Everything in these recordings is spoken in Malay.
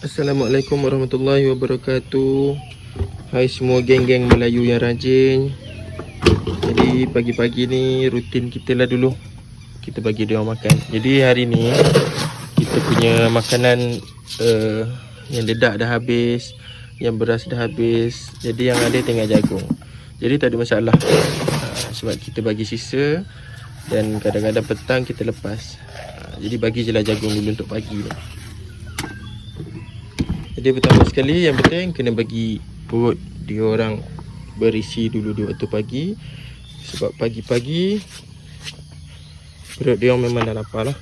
Assalamualaikum warahmatullahi wabarakatuh. Hai semua geng-geng Melayu yang rajin. Jadi pagi-pagi ni rutin kita lah dulu. Kita bagi dia makan. Jadi hari ni Kita punya makanan uh, Yang dedak dah habis Yang beras dah habis Jadi yang ada tinggal jagung. Jadi tak ada masalah. Uh, Sebab kita bagi sisa Dan kadang-kadang petang kita lepas. Uh, Jadi bagi je lah jagung dulu untuk pagi ni jadi pertama sekali yang penting kena bagi perut dia orang berisi dulu di waktu pagi sebab pagi-pagi perut dia orang memang dah lapar lah.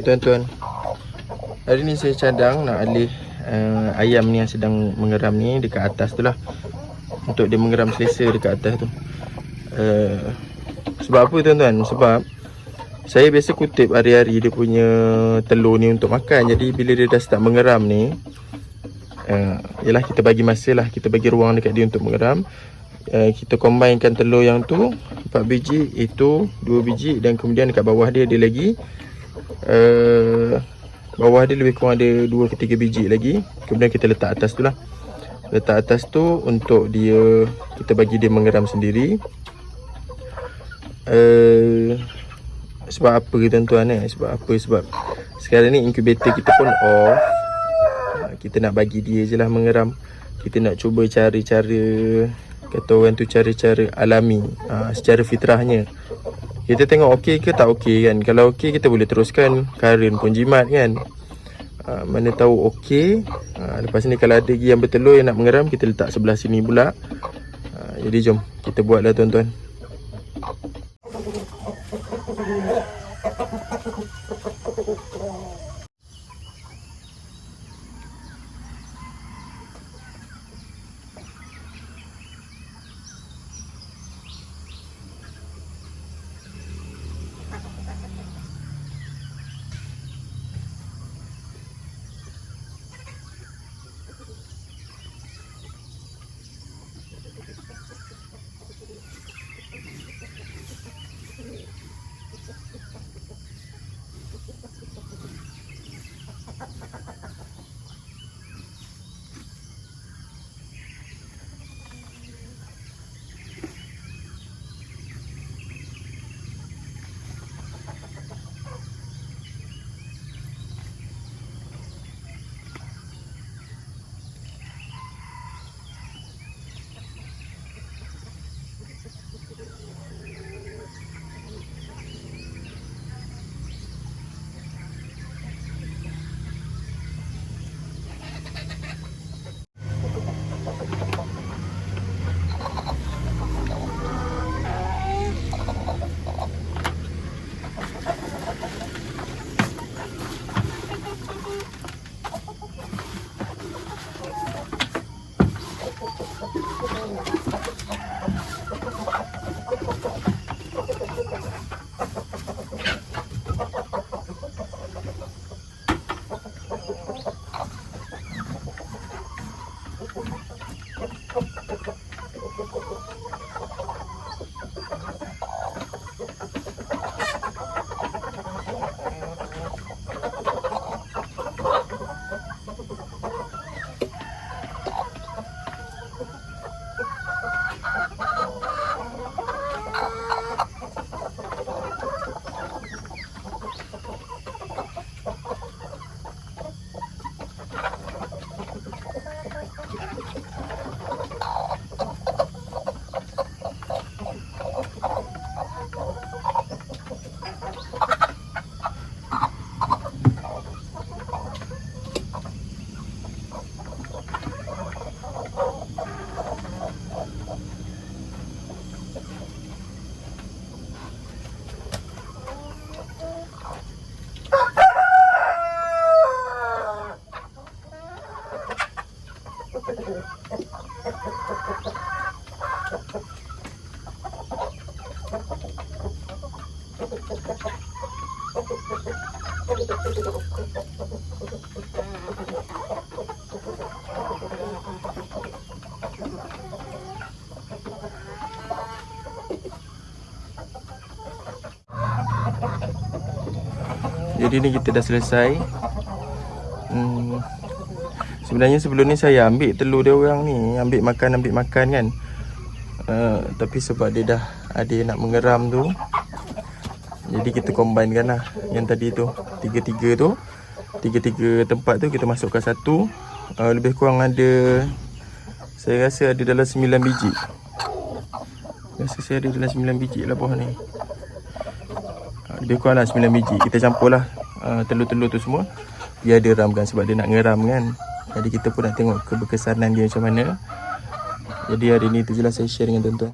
Baik tuan-tuan. Hari ni saya cadang nak alih uh, ayam ni yang sedang mengeram ni dekat atas tu lah. Untuk dia mengeram selesa dekat atas tu. Uh, Sebab apa tuan-tuan? Sebab saya biasa kutip hari-hari dia punya telur ni untuk makan. Jadi bila dia dah start mengeram ni uh, Yalah kita bagi masa lah. Kita bagi ruang dekat dia untuk mengeram. Uh, Kita combinekan telur yang tu 4 biji Itu 2 biji Dan kemudian dekat bawah dia ada lagi uh, Bawah dia lebih kurang ada 2 ke 3 biji lagi. Kemudian kita letak atas tu lah. Letak atas tu untuk dia Kita bagi dia mengeram sendiri. Uh, Sebab apa tuan-tuan eh? Sebab apa? Sebab sekarang ni incubator kita pun off. Uh, Kita nak bagi dia je lah mengeram Kita nak cuba cari cara Kata orang tu cara-cara alami uh, Secara fitrahnya kita tengok okey ke tak okey kan. Kalau okey kita boleh teruskan Karin pun jimat kan. Uh, Mana tahu okey. Uh, Lepas ni kalau ada lagi yang bertelur yang nak mengeram Kita letak sebelah sini pula. Uh, Jadi jom kita buatlah tuan-tuan Jadi ni kita dah selesai. Hmm. Sebenarnya sebelum ni saya ambil telur dia orang ni, ambil makan ambil makan kan. Uh, tapi sebab dia dah ada nak mengeram tu. Jadi kita combine kan lah yang tadi tu, tiga-tiga tu. Tiga-tiga tempat tu kita masukkan satu. Uh, lebih kurang ada saya rasa ada dalam 9 biji. Rasa saya ada dalam 9 biji lah buah ni. Ah, Lebih kurang lah 9 biji Kita campur lah uh, telur-telur tu semua dia ramkan sebab dia nak ngeram kan. Jadi kita pun nak tengok keberkesanan dia macam mana. Jadi hari ni tu je lah saya share dengan tuan-tuan